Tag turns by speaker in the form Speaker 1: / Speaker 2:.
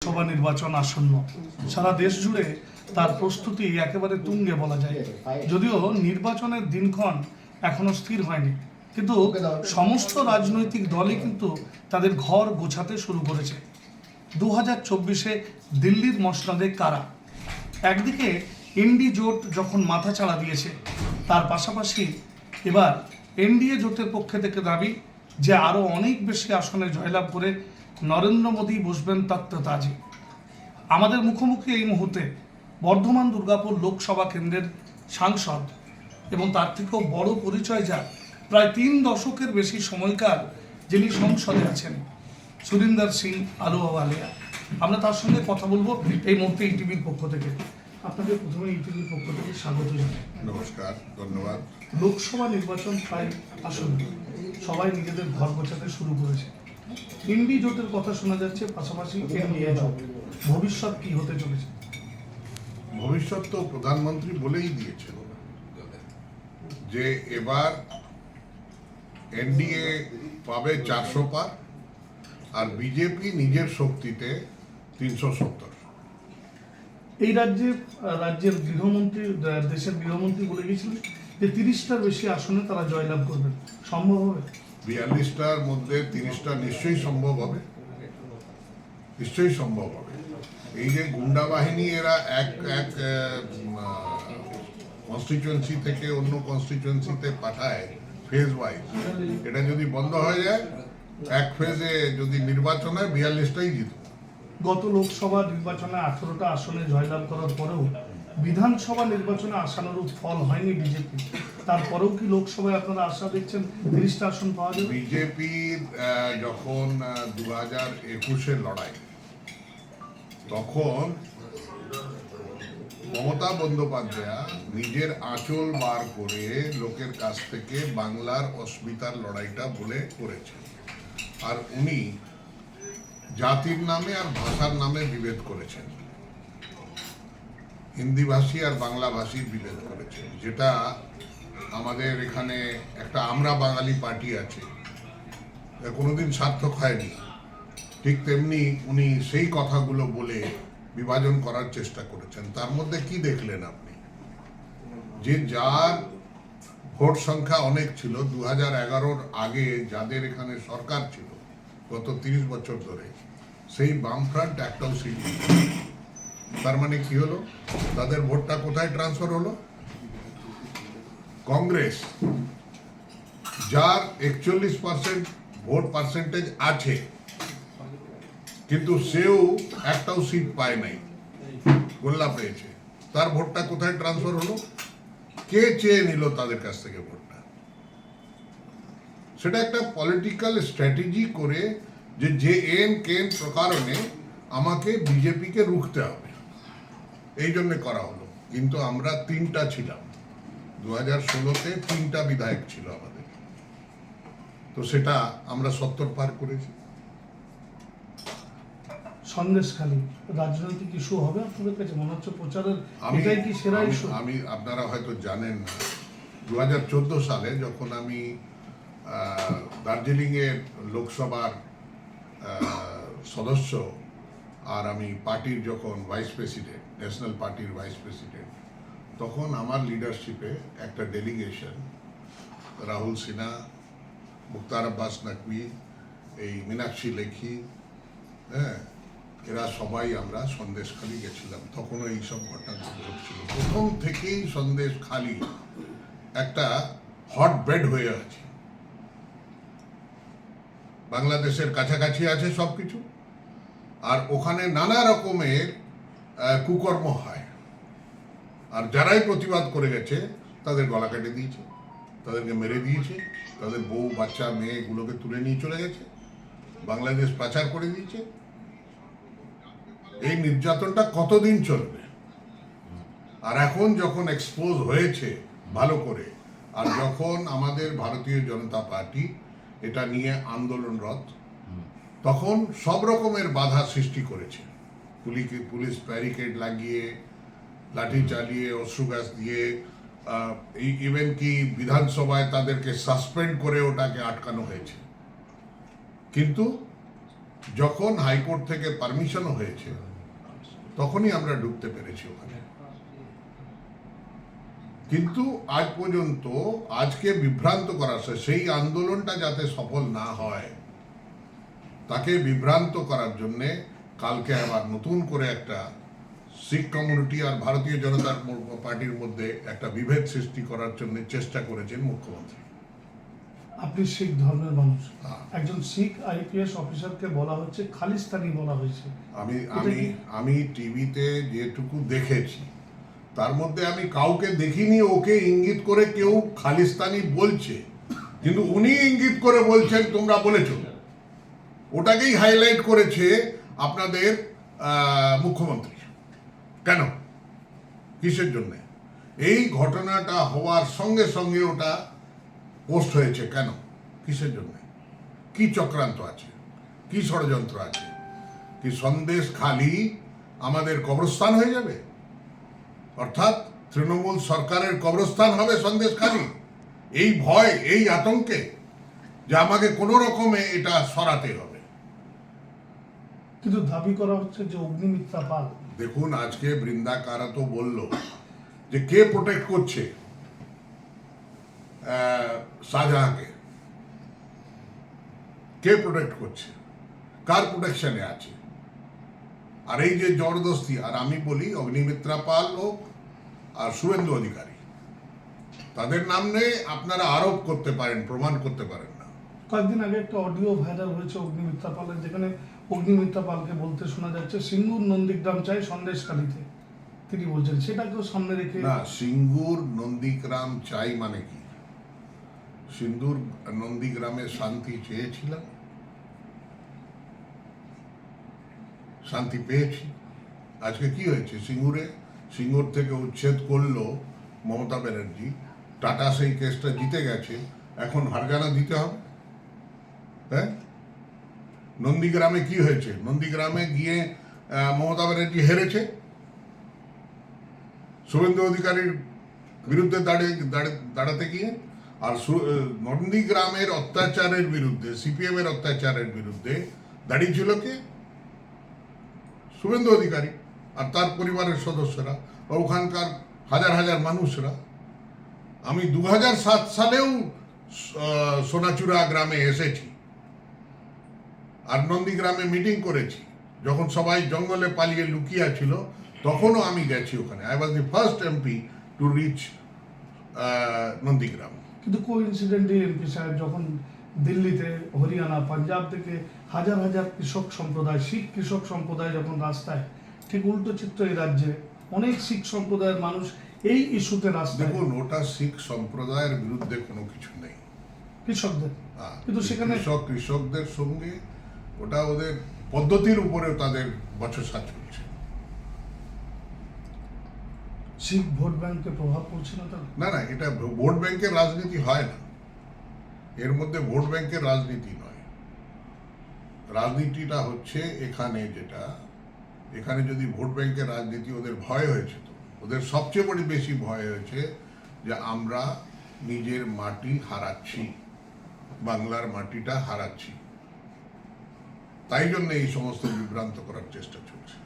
Speaker 1: লোকসভা নির্বাচন আসন্ন। সারা দেশ জুড়ে তার প্রস্তুতি একেবারে তুঙ্গে বলা যায়। যদিও নির্বাচনের দিনক্ষণ এখনও স্থির হয়নি। কিন্তু সমস্ত রাজনৈতিক দলই কিন্তু তাদের ঘর গোছাতে শুরু করেছে। দু হাজার চব্বিশে দিল্লির মসনদে কারা? একদিকে এনডি জোট যখন মাথা চাড়া দিয়েছে, তার পাশাপাশি এবার এনডিএ জোটের পক্ষে থেকে দাবি যে আরও অনেক বেশি আসনে জয়লাভ করে নরেন্দ্র মোদী বসবেন তত্ত্বতাজে আমাদের মুখোমুখি এই মুহূর্তে বর্ধমান দুর্গাপুর লোকসভা কেন্দ্রের সাংসদ এবং তার থেকেও বড় পরিচয় যা প্রায় তিন দশকের বেশি সময়কাল যিনি সংসদে আছেন সুরিন্দর সিং আলুওয়ালিয়া। আমরা তার সঙ্গে কথা বলব এই মুহূর্তে ইটিভির পক্ষ থেকে। আপনাকে প্রথমে ইটিভির পক্ষ থেকে স্বাগত জানাই।
Speaker 2: নমস্কার ধন্যবাদ।
Speaker 1: লোকসভা নির্বাচন প্রায় আসন্ন। সবাই নিজেদের ঘর গোছাতে শুরু করেছে। ইন্ডি জোটের কথা শোনা যাচ্ছে পাশাপাশি এনডিএ জোট। ভবিষ্যৎ কি হতে চলেছে?
Speaker 2: ভবিষ্যৎ তো প্রধানমন্ত্রী বলেই দিয়েছেন যে এবার এনডিএ পাবে চারশো পার আর বিজেপি নিজের শক্তিতে তিনশো সত্তর।
Speaker 1: এই রাজ্যে রাজ্যের গৃহমন্ত্রী দেশের গৃহমন্ত্রী বলে গিয়েছিলেন যে তিরিশটার বেশি আসনে তারা জয়লাভ করবেন। সম্ভব হবে?
Speaker 2: বিয়াল্লিশটার মধ্যে তিরিশটা নিশ্চয়ই সম্ভব হবে। নিশ্চয়ই সম্ভব হবে। এই যে গুন্ডা বাহিনী, এরা এক এক কনস্টিটিউয়েন্সি থেকে অন্য কনস্টিটিউয়েন্সিতে পাঠায় ফেজ ওয়াইজ এটা যদি বন্ধ হয়ে যায়, এক ফেজে যদি নির্বাচন হয়, বিয়াল্লিশটাই জিতবে।
Speaker 1: গত লোকসভা নির্বাচনে আঠারোটা আসনে জয়লাভ করার পরেও বিধানসভা নির্বাচনে আশানুরূপ ফল হয়নি বিজেপি। তারপরেও কি লোকসভায় আপনারা আশা দেখছেন তিরিশটা আসন পাওয়া যাবে?
Speaker 2: বিজেপির যখন দু হাজার একুশের লড়াই, তখন মমতা বন্দ্যোপাধ্যায় নিজের আঁচল বার করে লোকের কাছ থেকে বাংলার অস্মিতার লড়াইটা বলে করেছেন। আর উনি জাতির নামে আর ভাষার নামে বিভেদ করেছেন। হিন্দিভাষী আর বাংলাভাষীর বিভেদ করেছেন যেটা আমাদের এখানে একটা আমরা বাঙালি পার্টি আছে কোনোদিন সার্থক হয়নি। ঠিক তেমনি উনি সেই কথাগুলো বলে বিভাজন করার চেষ্টা করেছেন। তার মধ্যে কি দেখলেন আপনি? যে যার ভোট সংখ্যা অনেক ছিল দু হাজার আগে যাদের এখানে সরকার ছিল, গত তিরিশ বছর ধরে, সেই বামফ্রন্ট একটাও সিট। তার মানে কি হলো? তাদের ভোটটা কোথায় ট্রান্সফার হলো? কংগ্রেস, যার একচল্লিশ পার্সেন্ট ভোট পার্সেন্টেজ আছে। কিন্তু সেও একটাও সিট পায় নাই। গোল্লা পেয়েছে। তার ভোটটা কোথায় ট্রান্সফার হলো? কে চেয়ে নিল তাদের কাছ থেকে ভোটটা? সেটা একটা পলিটিক্যাল স্ট্র্যাটেজি করে যে এন, কেন প্রকারণে আমাকে বিজেপিকে রুখতে হবে। এই জন্য করা হলো। কিন্তু আমরা তিনটা ছিলাম। দু হাজার ষোলোতে তিনটা বিধায়ক ছিল আমাদের। তো সেটা আমরা সত্তর পার করেছি।
Speaker 1: সন্দেশখালী রাজনৈতিক ইস্যু হবে আপনাদের কাছে? মনে হচ্ছে প্রচারের
Speaker 2: আমি
Speaker 1: এটাই কি সেরা
Speaker 2: আমি-
Speaker 1: ইস্যু
Speaker 2: আমি আপনারা হয়তো জানেন না। দু হাজার চোদ্দ সালে যখন আমি আহ, দার্জিলিংয়ের লোকসভার সদস্য আর আমি পার্টির যখন ভাইস প্রেসিডেন্ট ন্যাশনাল পার্টির ভাইস প্রেসিডেন্ট তখন আমার লিডারশিপে একটা ডেলিগেশন রাহুল সিনহা, মুক্তার আব্বাস নাকভি, এই মীনাক্ষী লেখি হ্যাঁ এরা সবাই আমরা সন্দেশখালি গেছিলাম। তখনও এইসব ঘটনাগুলো ঘটছিল। প্রথম থেকেই সন্দেশ খালি একটা হট বেড হয়ে আছে। বাংলাদেশের কাছাকাছি আছে সব কিছু আর ওখানে নানা রকমের কুকর্ম হয়। আর যারাই প্রতিবাদ করে গেছে, তাদের গলা কেটে দিয়েছে, তাদেরকে মেরে দিয়েছে, তাদের বউ, বাচ্চা মেয়েগুলোকে তুলে নিয়ে চলে গেছে, বাংলাদেশ পাচার করে দিয়েছে। এই নির্যাতনটা কতদিন চলবে? আর এখন যখন এক্সপোজ হয়েছে ভালো করে, আর যখন আমাদের ভারতীয় জনতা পার্টি এটা নিয়ে আন্দোলনরত তখন সব রকমের বাধা সৃষ্টি করেছে। পুলিশ পুলিশ ব্যারিকেড লাগিয়ে, লাঠি চালিয়ে, অশ্রু গ্যাস দিয়ে ইভেন কি বিধানসভায় তাদেরকে সাসপেন্ড করে ওটাকে আটকানো হয়েছে। কিন্তু যখন হাইকোর্ট থেকে পারমিশনও হয়েছে, তখনই আমরা ঢুকতে পেরেছি ওখানে। কিন্তু আজ পর্যন্ত, আজকে বিভ্রান্ত করা সেই আন্দোলনটা যাতে সফল না হয় তাকে বিভ্রান্ত করার জন্য কালকে আবার নতুন করে একটা শিখ কমিউনিটি আর ভারতীয় জনতা পার্টির মধ্যে একটা বিভেদ সৃষ্টি করার জন্য চেষ্টা করেছেন মুখ্যমন্ত্রী।
Speaker 1: আপনি শিখ ধর্মের মানুষ।
Speaker 2: হ্যাঁ।
Speaker 1: একজন শিখ আইপিএস অফিসারকে বলা হচ্ছে খালিস্তানি বলা হয়েছে।
Speaker 2: আমি আমি আমি টিভিতে যেটুকু দেখেছি তার মধ্যে আমি কাউকে দেখিনি ওকে ইঙ্গিত করে কেউ খালিস্তানি বলছে। কিন্তু উনি ইঙ্গিত করে বলছেন তোমরা বলেছ। ওটাকেই হাইলাইট করেছে আপনাদের মুখ্যমন্ত্রী। কেন? কিসের জন্য? এই ঘটনাটা হওয়ার সঙ্গে সঙ্গে ওটা পোস্ট হয়েছে। কেন? কিসের জন্য? কি চক্রান্ত আছে? কি ষড়যন্ত্র আছে? কি সন্দেশ খালি আমাদের কবরস্থান হয়ে যাবে? অর্থাৎ তৃণমূল সরকারের কবরস্থান হবে সন্দেশ খালি? এই ভয়, এই আতঙ্কে যে আমাকে কোনো রকমে এটা সরাতে হবে।
Speaker 1: কিন্তু দাবি করা হচ্ছে যে অগ্নিমিত্রা পাল।
Speaker 2: দেখুন আজকে বৃন্দা কারা তো বলল যে কে প্রোটেক্ট করছে শাহজাহাঁকে কে প্রোটেক্ট করছে? কার প্রোটেকশনে আছে? আর এই যে জবরদস্তি আর আমি বলি অগ্নিমিত্রা পাল হোক আর শুভেন্দু অধিকারী তাদের নামে আপনারা আরোপ করতে পারেন প্রমাণ করতে পারেন না।
Speaker 1: কয়েকদিন আগে একটা অডিও ভাইরাল হয়েছে অগ্নিমিত্রা পালের যেখানে অগ্নিমিত্রা পালকে বলতে শোনা যাচ্ছে, সিঙ্গুর নন্দীগ্রাম চাই সন্দেশখালিতে। তিনি বলছেন, সেটাকেও সামনে রেখে
Speaker 2: না, সিঙ্গুর নন্দীগ্রাম চাই মানে কি? সিন্দুর নন্দীগ্রামে শান্তি চেয়েছিলাম। শান্তি পেয়েছি। আজকে কি হয়েছে? সিঙ্গুরে, সিঙ্গুর থেকে উচ্ছেদ করল মমতা ব্যানার্জি। টাটা সেই কেসটা জিতে গেছে। এখন হারজানা দিতে হবে। হ্যাঁ? নন্দীগ্রামে কি হয়েছে? নন্দীগ্রামে গিয়ে মমতা ব্যানার্জি হেরেছে। শুভেন্দু অধিকারীর বিরুদ্ধে দাঁড়িয়ে দাঁড়ি- দাঁড়াতে গিয়ে, আর নন্দীগ্রামের অত্যাচারের বিরুদ্ধে সিপিএম এর অত্যাচারের বিরুদ্ধে দাঁড়িয়েছিল কে? শুভেন্দু অধিকারী আর তার পরিবারের সদস্যরা ওখানকার হাজার হাজার মানুষরা। আমি দু সালেও সোনাচুরা গ্রামে এসেছি। আর নন্দীগ্রামে মিটিং করেছি। যখন সবাই জঙ্গলে পালিয়ে লুকিয়ে ছিল তখনও আমি গেছি ওখানে। I was the first MP to reach Nandigram.
Speaker 1: কিন্তু কো ইনসিডেন্টলি এমপি সাহেব যখন দিল্লিতে হরিয়ানা পাঞ্জাব থেকে হাজার হাজার কৃষক সম্প্রদায় শিখ কৃষক সম্প্রদায় যখন রাস্তায় ঠিক উল্টো চিত্র এই রাজ্যে অনেক শিখ সম্প্রদায়ের মানুষ এই ইস্যুতে রাস্তায়
Speaker 2: দেখুন ওটা শিখ সম্প্রদায়ের বিরুদ্ধে কোনো কিছু নেই।
Speaker 1: কৃষকদের।
Speaker 2: হ্যাঁ,
Speaker 1: কিন্তু সেখানে-
Speaker 2: কৃষক কৃষকদের সঙ্গে ওটা ওদের পদ্ধতির উপরে তাদের বচসা চলছে।
Speaker 1: শিখ ভোট ব্যাংকে প্রভাব পড়ছে না তার
Speaker 2: না না এটা ভোট ব্যাংকের রাজনীতি হয় না। এর মধ্যে ভোট ব্যাংকের রাজনীতি নয়। রাজনীতিটা হচ্ছে এখানে যেটা এখানে যদি ভোট ব্যাংকের রাজনীতি ওদের ভয় হয়েছে তো ওদের সবচেয়ে বড় বেশি ভয় হয়েছে যে আমরা নিজের মাটি হারাচ্ছি বাংলার মাটিটা হারাচ্ছি। তাই জন্য এই সমস্ত বিভ্রান্ত করার চেষ্টা চলছে।